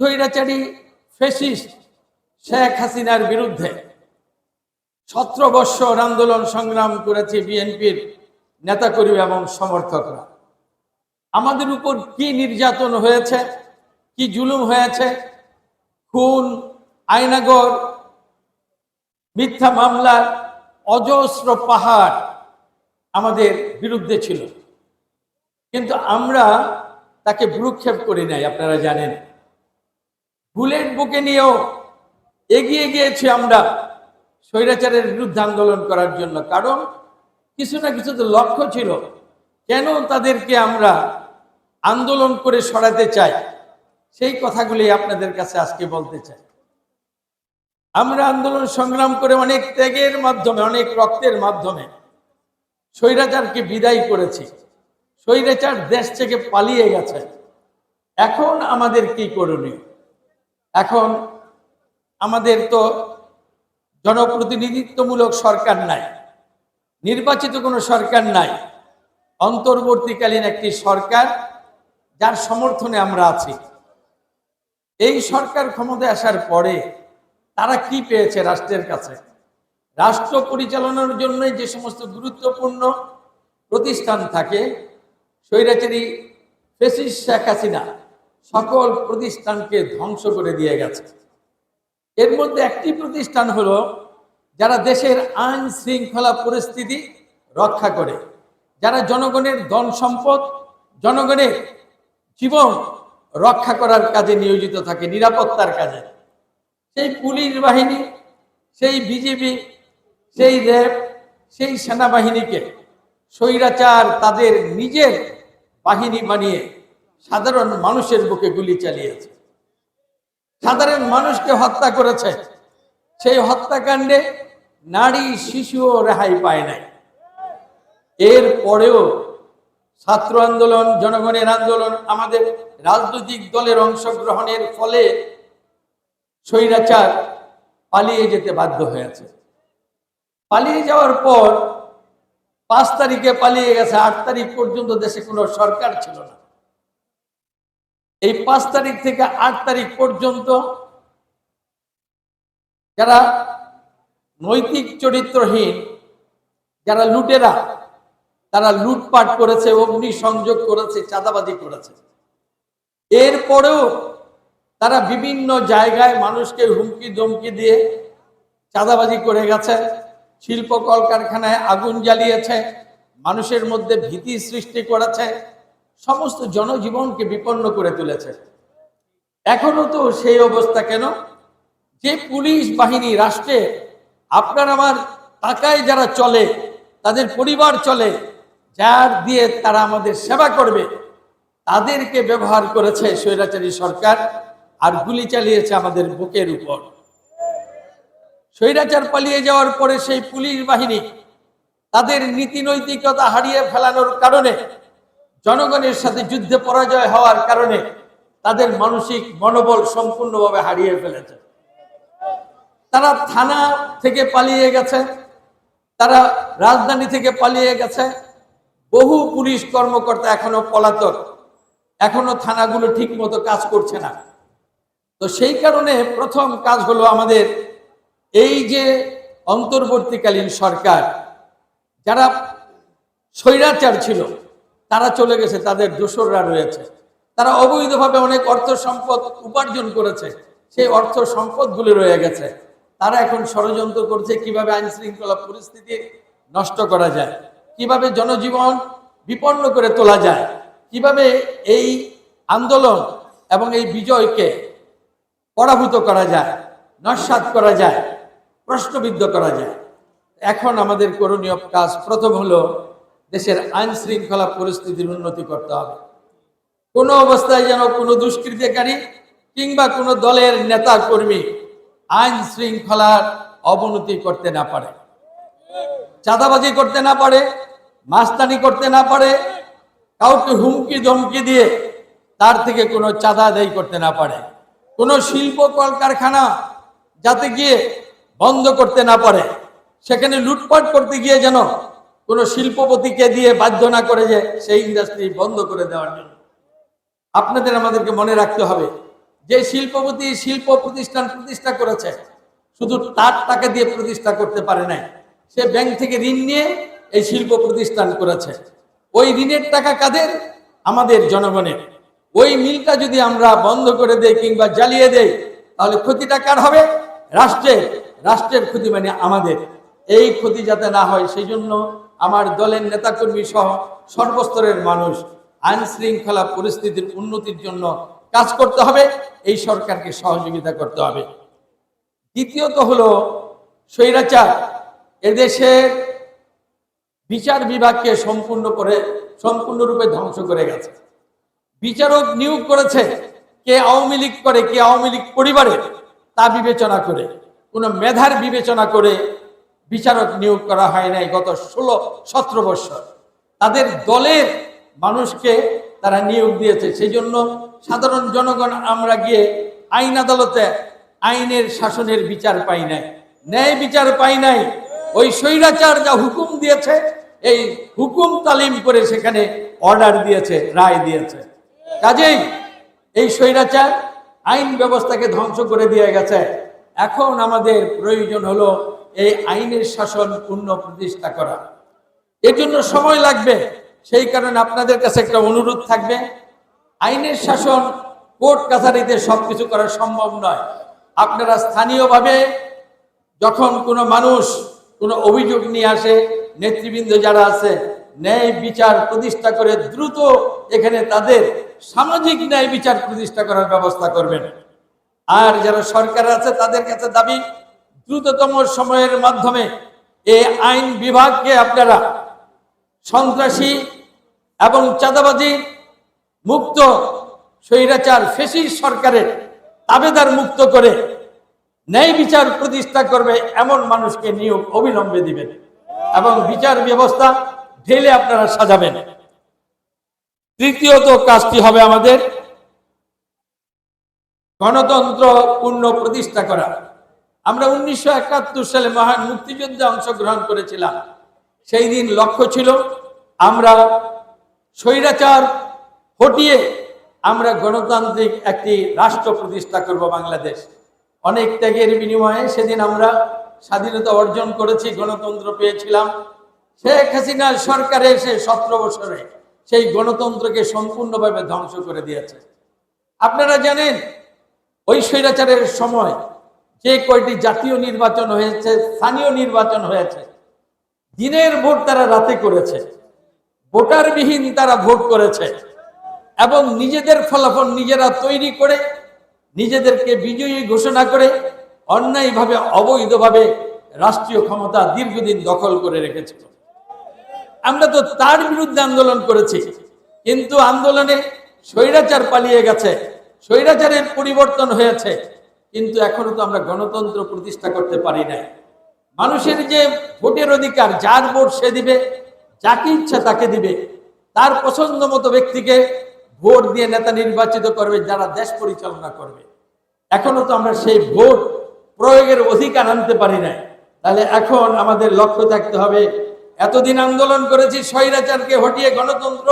স্বৈরাচারী ফেসিস্ট শেখ হাসিনার বিরুদ্ধে সতেরো বৎসর আন্দোলন সংগ্রাম করেছে বিএনপির নেতাকর্মী এবং সমর্থকরা। আমাদের উপর কি নির্যাতন হয়েছে, কি জুলুম হয়েছে, খুন আয়নাগর মিথ্যা মামলার অজস্র পাহাড় আমাদের বিরুদ্ধে ছিল। কিন্তু আমরা তাকে ভ্রুক্ষেপ করি নাই, আপনারা জানেন। বুলেট বুকে নিয়েও এগিয়ে গিয়েছি আমরা স্বৈরাচারের বিরুদ্ধে আন্দোলন করার জন্য। কারণ কিছু না কিছু তো লক্ষ্য ছিল। কেন তাদেরকে আমরা আন্দোলন করে সরাতে চাই? সেই কথাগুলি আপনাদের কাছে আজকে বলতে চাই। আমরা আন্দোলন সংগ্রাম করে অনেক ত্যাগের মাধ্যমে, অনেক রক্তের মাধ্যমে স্বৈরাচারকে বিদায় করেছি। স্বৈরাচার দেশ থেকে পালিয়ে গেছে। এখন আমাদের কি করণীয়? এখন আমাদের তো জনপ্রতিনিধিত্বমূলক সরকার নাই, নির্বাচিত কোনো সরকার নাই, অন্তর্বর্তীকালীন একটি সরকার যার সমর্থনে আমরা আছি। এই সরকার ক্ষমতায় আসার পরে তারা কি পেয়েছে রাষ্ট্রের কাছে? রাষ্ট্র পরিচালনার জন্য যে সমস্ত গুরুত্বপূর্ণ প্রতিষ্ঠান থাকে, স্বৈরাচারী ফেসিস শেখ হাসিনা সকল প্রতিষ্ঠানকে ধ্বংস করে দিয়ে গেছে। এর মধ্যে একটি প্রতিষ্ঠান হলো, যারা দেশের আইন শৃঙ্খলা পরিস্থিতি রক্ষা করে, যারা জনগণের ধন সম্পদ, জনগণের জীবন রক্ষা করার কাজে নিয়োজিত থাকে, নিরাপত্তার কাজে। সেই পুলিশ বাহিনী, সেই বিজেপি সেই র্যাব, সেই সেনাবাহিনীকে স্বৈরাচার তাদের নিজের বাহিনী বানিয়ে সাধারণ মানুষের বুকে গুলি চালিয়েছে। সাধারণ মানুষকে হত্যা করেছে। সেই হত্যাকাণ্ডে নারী, শিশুও রেহাই পায় নাই। এর পরেও ছাত্র আন্দোলন, জনগণের আন্দোলন, আমাদের রাজনৈতিক দলের অংশগ্রহণের ফলে স্বৈরাচার পালিয়ে যেতে বাধ্য হয়েছে। পালিয়ে যাওয়ার পর পাঁচ তারিখে পালিয়ে গেছে, আট তারিখ পর্যন্ত দেশে কোনো সরকার ছিল না। এই পাঁচ তারিখ থেকে আট তারিখ পর্যন্ত যারা নৈতিক চরিত্রহীন, যারা লুটেরা, তারা লুটপাট করেছে, অগ্নি সংযোগ করেছে, চাঁদাবাজি করেছে। এরপরেও তারা বিভিন্ন জায়গায় মানুষকে হুমকি ধমকি দিয়ে চাঁদাবাজি করে গেছে, শিল্প কলকারখানায় আগুন জ্বালিয়েছে, মানুষের মধ্যে ভীতি সৃষ্টি করেছে। সমস্ত জনজীবনকে বিপন্ন করে তুলেছে। এখনও তো সেই অবস্থা কেন? যে পুলিশ বাহিনী রাষ্ট্রে আপনার আমার টাকায় যারা চলে, তাদের পরিবার চলে, যার দিয়ে তারা আমাদের সেবা করবে, তাদেরকে ব্যবহার করেছে স্বৈরাচারী সরকার আর গুলি চালিয়েছে আমাদের বুকের উপর। স্বৈরাচার পালিয়ে যাওয়ার পরে সেই পুলিশ বাহিনী তাদের নীতি নৈতিকতা হারিয়ে ফেলানোর কারণে জনগণের সাথে যুদ্ধে পরাজয় হওয়ার কারণে তাদের মানসিক মনোবল সম্পূর্ণভাবে হারিয়ে ফেলেছে। তারা থানা থেকে পালিয়ে গেছে, তারা রাজধানী থেকে পালিয়ে গেছে, বহু পুলিশ কর্মকর্তা এখনও পলাতক, এখনও থানাগুলো ঠিক মতো কাজ করছে না। তো সেই কারণে প্রথম কাজ হলো আমাদের এই যে অন্তর্বর্তীকালীন সরকার, যারা স্বৈরাচার ছিল তারা চলে গেছে, তাদের দোসররা রয়েছে। তারা অবৈধভাবে অনেক অর্থ সম্পদ উপার্জন করেছে, সেই অর্থ সম্পদগুলি রয়ে গেছে। তারা এখন ষড়যন্ত্র করছে, কীভাবে আইন শৃঙ্খলা পরিস্থিতি নষ্ট করা যায়, কীভাবে জনজীবন বিপন্ন করে তোলা যায়, কীভাবে এই আন্দোলন এবং এই বিজয়কে পরাভূত করা যায়, নস্বাত করা যায়, প্রশ্নবিদ্ধ করা যায়। এখন আমাদের করণীয় কাজ প্রথম হলো দেশের আইন শৃঙ্খলা পরিস্থিতির উন্নতি করতে হবে। কোনো অবস্থায় যেন কোনো দুষ্কৃতিকারী কিংবা কোনো দলের নেতা কর্মী আইন শৃঙ্খলার অবনতি করতে না পারে। চাঁদাবাজি করতে না পারে, মাস্তানি করতে না পারে, কাউকে হুমকি ধমকি দিয়ে তার থেকে কোনো চাঁদা আদায় করতে না পারে। কোনো শিল্প কলকারখানা যাতে গিয়ে বন্ধ করতে না পারে, সেখানে লুটপাট করতে গিয়ে যেন কোনো শিল্পপতিকে দিয়ে বাধ্য না করে যে সেই ইন্ডাস্ট্রি বন্ধ করে দেওয়ার জন্য। আপনাদের আমাদেরকে মনে রাখতে হবে, যে শিল্পপতি শিল্প প্রতিষ্ঠান প্রতিষ্ঠা করেছে, শুধু তার টাকা দিয়ে প্রতিষ্ঠা করতে পারে নাই, সে ব্যাংক থেকে ঋণ নিয়ে এই শিল্প প্রতিষ্ঠান করেছে। ওই ঋণের টাকা কাদের? আমাদের জনগণের। ওই মিলটা যদি আমরা বন্ধ করে দেই কিংবা জ্বালিয়ে দেই, তাহলে ক্ষতিটা কার হবে? রাষ্ট্রের। রাষ্ট্রের ক্ষতি মানে আমাদের। এই ক্ষতি যাতে না হয়, সেই জন্য আমার দলের নেতাকর্মী সহ সর্বস্তরের মানুষ আইন শৃঙ্খলা পরিস্থিতির উন্নতির জন্য কাজ করতে হবে, এই সরকারকে সহযোগিতা করতে হবে। দ্বিতীয়ত হলো স্বৈরাচার। এদেশের বিচার বিভাগকে সম্পূর্ণ করে, সম্পূর্ণরূপে ধ্বংস করে গেছে। বিচারক নিয়োগ করেছে, কে আওয়ামী লীগ করে, কে আওয়ামী লীগ পরিবারে, তা বিবেচনা করে, কোনো মেধার বিবেচনা করে বিচারক নিয়োগ করা হয় নাই গত ষোলো, সতেরো বছর। তাদের দলের মানুষকে তারা নিয়োগ দিয়েছে। সেই জন্য সাধারণ জনগণ আমরা গিয়ে আইন আদালতে আইনের শাসনের বিচার পাই নাই। ন্যায় বিচার পাই নাই। ওই স্বৈরাচার যা হুকুম দিয়েছে, এই হুকুম তালিম করে সেখানে অর্ডার দিয়েছে, রায় দিয়েছে। কাজেই এই স্বৈরাচার আইন ব্যবস্থাকে ধ্বংস করে দিয়ে গেছে। এখন আমাদের প্রয়োজন হলো এই আইনের শাসন পূর্ণ প্রতিষ্ঠা করা। এর জন্য সময় লাগবে। সেই কারণে আপনাদের কাছে একটা অনুরোধ থাকবে। আইনের শাসন কোর্ট কাছারিতে সবকিছু করা সম্ভব নয়। আপনারা স্থানীয়ভাবে যখন কোনো মানুষ কোনো অভিযোগ নিয়ে আসে, নেতৃবৃন্দ যারা আছে, ন্যায় বিচার প্রতিষ্ঠা করে দ্রুত এখানে তাদের সামাজিক ন্যায় বিচার প্রতিষ্ঠা করার ব্যবস্থা করবেন। আর যারা সরকার আছে, তাদের কাছে দাবি দ্রুততম সময়ের মাধ্যমে এই আইন বিভাগকে আপনারা সন্ত্রাসী এবং চাঁদাবাজি মুক্ত স্বৈরাচার ফেসি সরকারের তাবেদার মুক্ত করে ন্যায় বিচার প্রতিষ্ঠা করবে এমন মানুষকে নিয়োগ অবিলম্বে দিবেন এবং বিচার ব্যবস্থা ঢেলে আপনারা সাজাবেন। তৃতীয়ত কাজটি হবে আমাদের গণতন্ত্র পূর্ণ প্রতিষ্ঠা করা। আমরা উনিশশো একাত্তর সালে মহান মুক্তিযুদ্ধে অংশগ্রহণ করেছিলাম। সেই দিন লক্ষ্য ছিল, আমরা স্বৈরাচার হটিয়ে আমরা গণতান্ত্রিক একটি রাষ্ট্র প্রতিষ্ঠা করব বাংলাদেশ। অনেক ত্যাগের বিনিময়ে সেদিন আমরা স্বাধীনতা অর্জন করেছি, গণতন্ত্র পেয়েছিলাম। শেখ হাসিনার সরকারে এসে সতেরো বছরে সেই গণতন্ত্রকে সম্পূর্ণভাবে ধ্বংস করে দিয়েছে। আপনারা জানেন, ওই স্বৈরাচারের সময় যে কয়টি জাতীয় নির্বাচন হয়েছে, স্থানীয় নির্বাচন হয়েছে, দিনের ভোট তারা রাতে করেছে, ভোটারবিহীন তারা ভোট করেছে, এবং নিজেদের ফলাফল নিজেরা তৈরি করে, নিজেদেরকে বিজয়ী ঘোষণা করে, অন্যায়ভাবে, অবৈধভাবে রাষ্ট্রীয় ক্ষমতা দীর্ঘদিন দখল করে রেখেছিল আমরা তো তার বিরুদ্ধে আন্দোলন করেছি, কিন্তু আন্দোলনে স্বৈরাচার পালিয়ে গেছে, স্বৈরাচারের পরিবর্তন হয়েছে কিন্তু এখনও তো আমরা গণতন্ত্র প্রতিষ্ঠা করতে পারি নাই। মানুষের যে ভোটের অধিকার, যার ভোট সে দিবে, যাকে ইচ্ছা তাকে দিবে, তার পছন্দ মতো ব্যক্তিকে ভোট দিয়ে নেতা নির্বাচিত করবে, যারা দেশ পরিচালনা করবে। এখনও তো আমরা সেই ভোট প্রয়োগের অধিকার আনতে পারি নাই। তাহলে এখন আমাদের লক্ষ্য থাকতে হবে, এতদিন আন্দোলন করেছি, স্বৈরাচারকে হটিয়ে গণতন্ত্র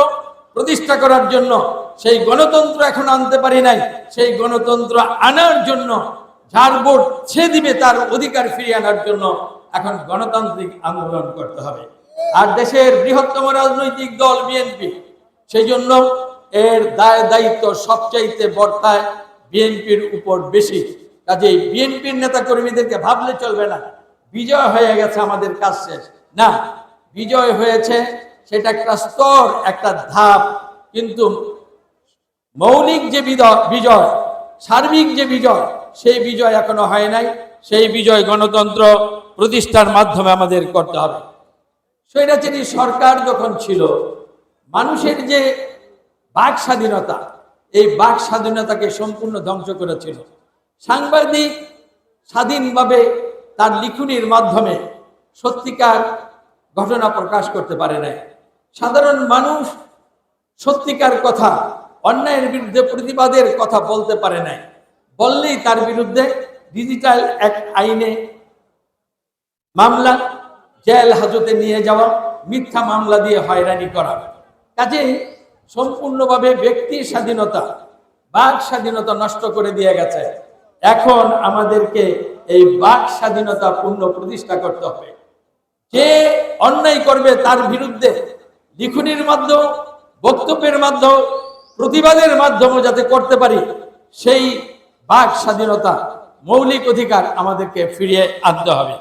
প্রতিষ্ঠা করার জন্য সেই গণতন্ত্র এখন আনতে পারি নাই, সেই গণতন্ত্র আনার জন্য যার ভোট সে দিবে, তার অধিকার ফিরিয়ে আনার জন্য এখন গণতান্ত্রিক আন্দোলন করতে হবে। আর দেশের বৃহত্তম রাজনৈতিক দল বিএনপি, সেই জন্য এর দায় দায়িত্ব সবচাইতে বর্তায় বিএনপির উপর বেশি। কাজেই বিএনপির নেতা কর্মীদেরকে ভাবলে চলবে না, বিজয় হয়ে গেছে আমাদের কাজ শেষ। না, বিজয় হয়েছে সেটা একটা স্তর, একটা ধাপ। কিন্তু মৌলিক যে বিজয়, সার্বিক যে বিজয়, সেই বিজয় এখনও হয় নাই। সেই বিজয় গণতন্ত্র প্রতিষ্ঠার মাধ্যমে আমাদের করতে হবে। স্বৈরাচারী সরকার যখন ছিল, মানুষের যে বাক স্বাধীনতা, এই বাক স্বাধীনতাকে সম্পূর্ণ ধ্বংস করেছিল। সাংবাদিক স্বাধীনভাবে তার লিখনির মাধ্যমে সত্যিকার ঘটনা প্রকাশ করতে পারে নাই। সাধারণ মানুষ সত্যিকার কথা, অন্যায়ের বিরুদ্ধে প্রতিবাদের কথা বলতে পারে নাই। বললেই তার বিরুদ্ধে ডিজিটাল এক আইনে মামলা, জেল হাজতে নিয়ে যাওয়া, মিথ্যা মামলা দিয়ে হয়রানি করা। কাজে সম্পূর্ণভাবে ব্যক্তির স্বাধীনতা, বাক স্বাধীনতা নষ্ট করে দিয়ে গেছে। এখন আমাদেরকে এই বাক স্বাধীনতা পূর্ণ প্রতিষ্ঠা করতে হবে। যে অন্যায় করবে তার বিরুদ্ধে লিখনির মাধ্যম, বক্তব্যের মাধ্যম, প্রতিবাদের মাধ্যমে যাতে করতে পারি, সেই বাক স্বাধীনতা, মৌলিক অধিকার আমাদেরকে ফিরিয়ে আনতে হবে।